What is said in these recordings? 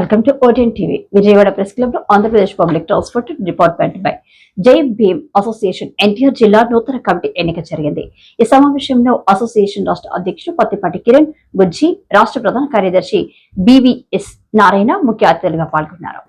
Welcome to OTN TV Vijayawada press క్లబ్లో Andhra Pradesh public transport department by Jai Bhim association NTR జిల్లా నూతన committee ఎన్నిక జరిగింది. ఈ సమావేశంలో అసోసియేషన్ రాష్ట్ర అధ్యక్షుడు పత్తిపాటి కిరణ్ గుజ్జి రాష్ట్ర ప్రధాన కార్యదర్శి బివిఎస్ నారాయణ ముఖ్య అతిథులుగా పాల్గొన్నారు.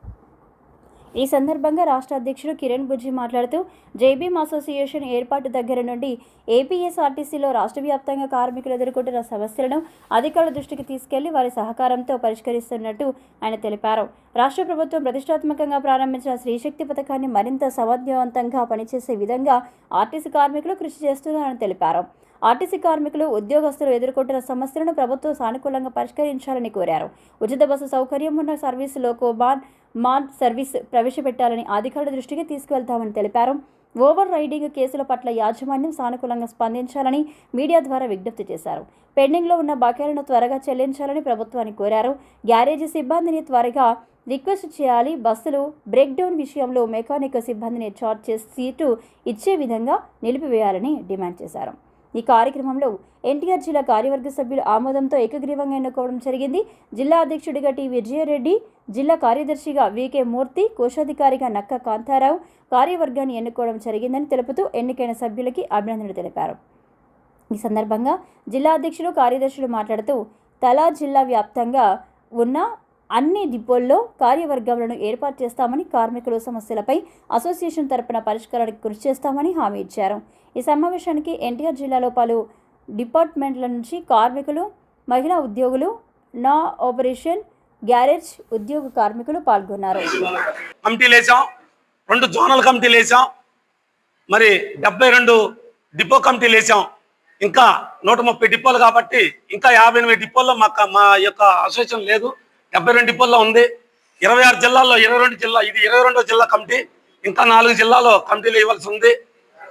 ఈ సందర్భంగా రాష్ట్ర అధ్యక్షుడు కిరణ్ బుజ్జి మాట్లాడుతూ జేబీఎం అసోసియేషన్ ఏర్పాటు దగ్గర నుండి ఏపీఎస్ఆర్టీసీలో రాష్ట్ర వ్యాప్తంగా కార్మికులు ఎదుర్కొంటున్న సమస్యలను అధికారుల దృష్టికి తీసుకెళ్ళి వారి సహకారంతో పరిష్కరిస్తున్నట్టు ఆయన తెలిపారు. రాష్ట్ర ప్రభుత్వం ప్రతిష్టాత్మకంగా ప్రారంభించిన స్త్రీశక్తి పథకాన్ని మరింత సమర్థవంతంగా పనిచేసే విధంగా ఆర్టీసీ కార్మికులు కృషి చేస్తున్నారని తెలిపారు. ఆర్టీసీ కార్మికులు ఉద్యోగస్తులు ఎదుర్కొంటున్న సమస్యలను ప్రభుత్వం సానుకూలంగా పరిష్కరించాలని కోరారు. ఉచిత బస్సు సౌకర్యం ఉన్న సర్వీసులో కోబాన్ మాన్ సర్వీస్ ప్రవేశపెట్టాలని అధికారుల దృష్టికి తీసుకువెళ్తామని తెలిపారు. ఓవర్ రైడింగ్ కేసుల పట్ల యాజమాన్యం సానుకూలంగా స్పందించాలని మీడియా ద్వారా విజ్ఞప్తి చేశారు. పెండింగ్లో ఉన్న బకాయిలను త్వరగా చెల్లించాలని ప్రభుత్వాన్ని కోరారు. గ్యారేజీ సిబ్బందిని త్వరగా రిక్వెస్ట్ చేయాలి. బస్సులు బ్రేక్డౌన్ విషయంలో మెకానిక్ సిబ్బందిని చార్జ్ చేసి సీటు ఇచ్చే విధంగా నిలిపివేయాలని డిమాండ్ చేశారు. ఈ కార్యక్రమంలో ఎన్టీఆర్ జిల్లా కార్యవర్గ సభ్యుల ఆమోదంతో ఏకగ్రీవంగా ఎన్నుకోవడం జరిగింది. జిల్లా అధ్యక్షుడిగా టి. విజయరెడ్డి జిల్లా కార్యదర్శిగా వికే మూర్తి కోశాధికారిగా నక్క కాంతారావు కార్యవర్గాన్ని ఎన్నుకోవడం జరిగిందని తెలుపుతూ ఎన్నికైన సభ్యులకి అభినందనలు తెలిపారు. ఈ సందర్భంగా జిల్లా అధ్యక్షులు కార్యదర్శులు మాట్లాడుతూ తలా జిల్లా వ్యాప్తంగా ఉన్న అన్ని డిపోల్లో కార్యవర్గాలను ఏర్పాటు చేస్తామని కార్మికుల సమస్యలపై అసోసియేషన్ తరపున పరిష్కారానికి కృషి చేస్తామని హామీ ఇచ్చారు. ఈ సమావేశానికి ఎన్టీఆర్ జిల్లాలో పలు డిపార్ట్మెంట్ల నుంచి కార్మికులు మహిళా ఉద్యోగులు నా ఆపరేషన్ గ్యారేజ్ ఉద్యోగ కార్మికులు పాల్గొన్నారు. కమిటీలు వేసాం రెండు జోనల్ కమిటీలు వేసాం మరి డెబ్బై రెండు డిపో కమిటీలు వేసాం ఇంకా నూట ముప్పై డిపోలు కాబట్టి ఇంకా యాభై ఎనిమిది డిపోల్లో మా మా యొక్క అసోసియేషన్ లేదు. డెబ్బై రెండు డిపోల్లో ఉంది. ఇరవై ఆరు జిల్లాల్లో ఇరవై రెండు జిల్లా ఇది ఇరవై రెండో జిల్లా కమిటీ. ఇంకా నాలుగు జిల్లాలో కమిటీలు ఇవ్వాల్సి ఉంది.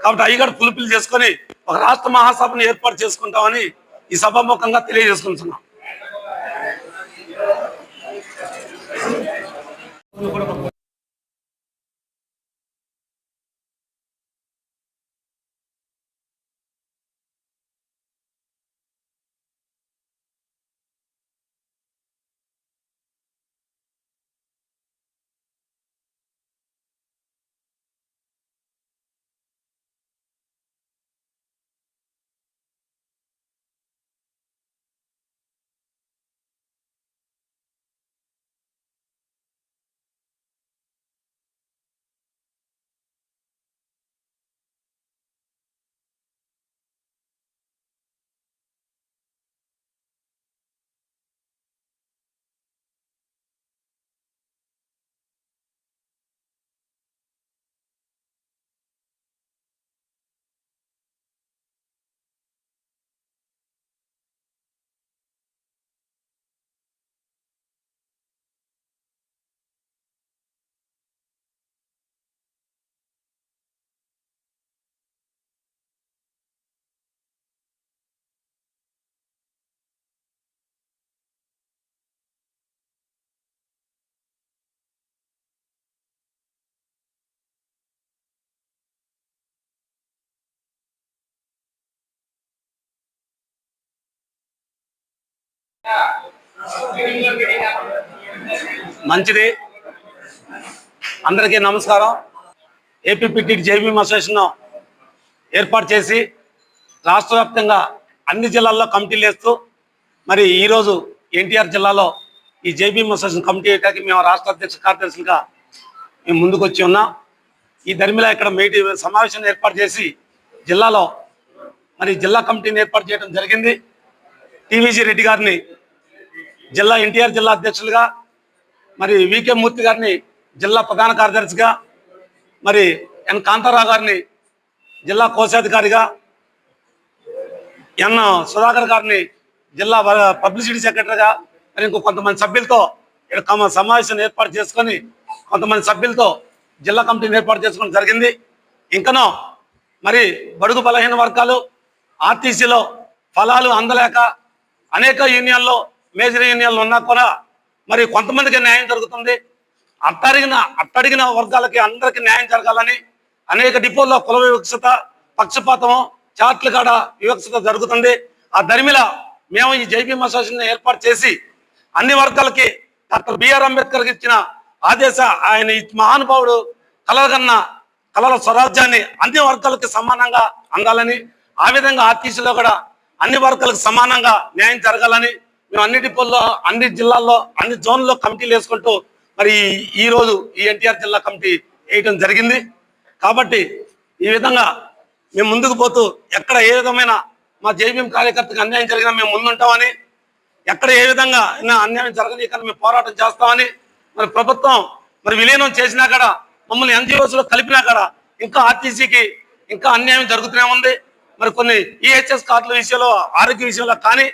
కాబట్టి అవి పులుపులు చేసుకొని ఒక రాష్ట్ర మహాసభను ఏర్పాటు చేసుకుంటామని ఈ సభాముఖంగా తెలియజేసుకుంటున్నాం. మంచిది. అందరికీ నమస్కారం. ఏపీపీటీ జేబీఎం అసోసియేషన్ ఏర్పాటు చేసి రాష్ట్ర వ్యాప్తంగా అన్ని జిల్లాల్లో కమిటీలు వేస్తూ మరి ఈరోజు ఎన్టీఆర్ జిల్లాలో ఈ జేబీఎం అసోసియేషన్ కమిటీ వేయడానికి మేము రాష్ట్ర అధ్యక్ష కార్యదర్శులుగా మేము ముందుకు వచ్చి ఉన్నాం. ఈ ధర్మిలా ఇక్కడ మీటి సమావేశం ఏర్పాటు చేసి జిల్లాలో మరి జిల్లా కమిటీని ఏర్పాటు చేయడం జరిగింది. టీవీజీ రెడ్డి గారిని జిల్లా ఎన్టీఆర్ జిల్లా అధ్యక్షులుగా మరి వికే మూర్తి గారిని జిల్లా ప్రధాన కార్యదర్శిగా మరి ఎన్ కాంతారావు గారిని జిల్లా కోశాధికారిగా ఎన్ సుధాకర్ గారిని జిల్లా వ- పబ్లిసిటీ సెక్రటరీగా మరి ఇంకో కొంతమంది సభ్యులతో ఇక్కడ కమ సమావేశం ఏర్పాటు చేసుకొని కొంతమంది సభ్యులతో జిల్లా కమిటీని ఏర్పాటు చేసుకోవడం జరిగింది. ఇంకనో మరి బడుగు బలహీన వర్గాలు ఆర్టీసీలో ఫలాలు అందలేక అనేక యూనియన్లో మేజర్ యూనియన్లు ఉన్నా కూడా మరి కొంతమందికి న్యాయం జరుగుతుంది. అట్టడిగిన అట్టడిగిన వర్గాలకి అందరికీ న్యాయం జరగాలని అనేక డిపోల్లో కుల వివక్షత పక్షపాతం చాట్ల కాడ వివక్షత జరుగుతుంది. ఆ దరిమిల మేము ఈ జైబీఎం అసోసియేషన్ ఏర్పాటు చేసి అన్ని వర్గాలకి డాక్టర్ బిఆర్ అంబేద్కర్ ఇచ్చిన ఆదేశ ఆయన మహానుభావుడు కలగన్న కళల స్వరాజ్యాన్ని అన్ని వర్గాలకి సమానంగా అందాలని ఆ విధంగా ఆర్టీసీలో కూడా అన్ని వర్గాలకు సమానంగా న్యాయం జరగాలని మేము అన్ని డిపోల్లో అన్ని జిల్లాల్లో అన్ని జోన్లో కమిటీలు వేసుకుంటూ మరి ఈ- ఈ రోజు ఈ ఎన్టీఆర్ జిల్లా కమిటీ వేయటం జరిగింది. కాబట్టి ఈ విధంగా మేము ముందుకు పోతూ ఎక్కడ ఏ విధమైన మా జేబీఎం కార్యకర్తకు అన్యాయం జరిగినా మేము ముందుంటామని ఎక్కడ ఏ విధంగా అన్యాయం జరగనీయకుండా మేము పోరాటం చేస్తామని మరి ప్రభుత్వం మరి విలీనం చేసినా కూడా మమ్మల్ని ఎన్జిఓస్లో కలిపినా కూడా ఇంకా ఆర్టీసీకి ఇంకా అన్యాయం జరుగుతూనే ఉంది. మరి కొన్ని ఈహెచ్ఎస్ కార్డుల విషయంలో ఆరోగ్య విషయంలో కానీ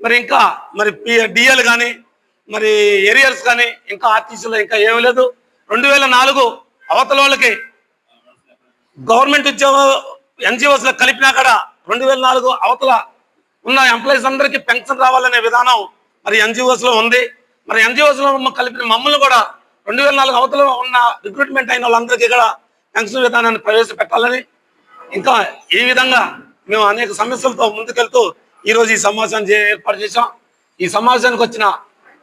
మరి ఇంకా మరి డిఎల్ కానీ మరి ఏరియర్స్ కానీ ఇంకా ఆర్టీసీలో ఇంకా ఏమీ లేదు. రెండు వేల నాలుగు అవతల వాళ్ళకి గవర్నమెంట్ ఉద్యోగ ఎన్జిఓస్లో కలిపినా కూడా రెండు వేల నాలుగు అవతల ఉన్న ఎంప్లాయీస్ అందరికీ పెన్షన్ రావాలనే విధానం మరి ఎన్జిఓస్లో ఉంది. మరి ఎన్జిఓస్లో కలిపిన మమ్మల్ని కూడా రెండు వేల నాలుగు అవతల ఉన్న రిక్రూట్మెంట్ అయిన వాళ్ళందరికీ కూడా పెన్షన్ విధానాన్ని ప్రవేశపెట్టాలని ఇంకా ఈ విధంగా మేము అనేక సమస్యలతో ముందుకెళ్తూ ఈ రోజు ఈ సమావేశాన్ని ఏర్పాటు చేశాం. ఈ సమావేశానికి వచ్చిన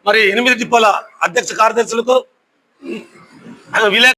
మరి ఎనిమిది డిపోల అధ్యక్ష కార్యదర్శులకు విలే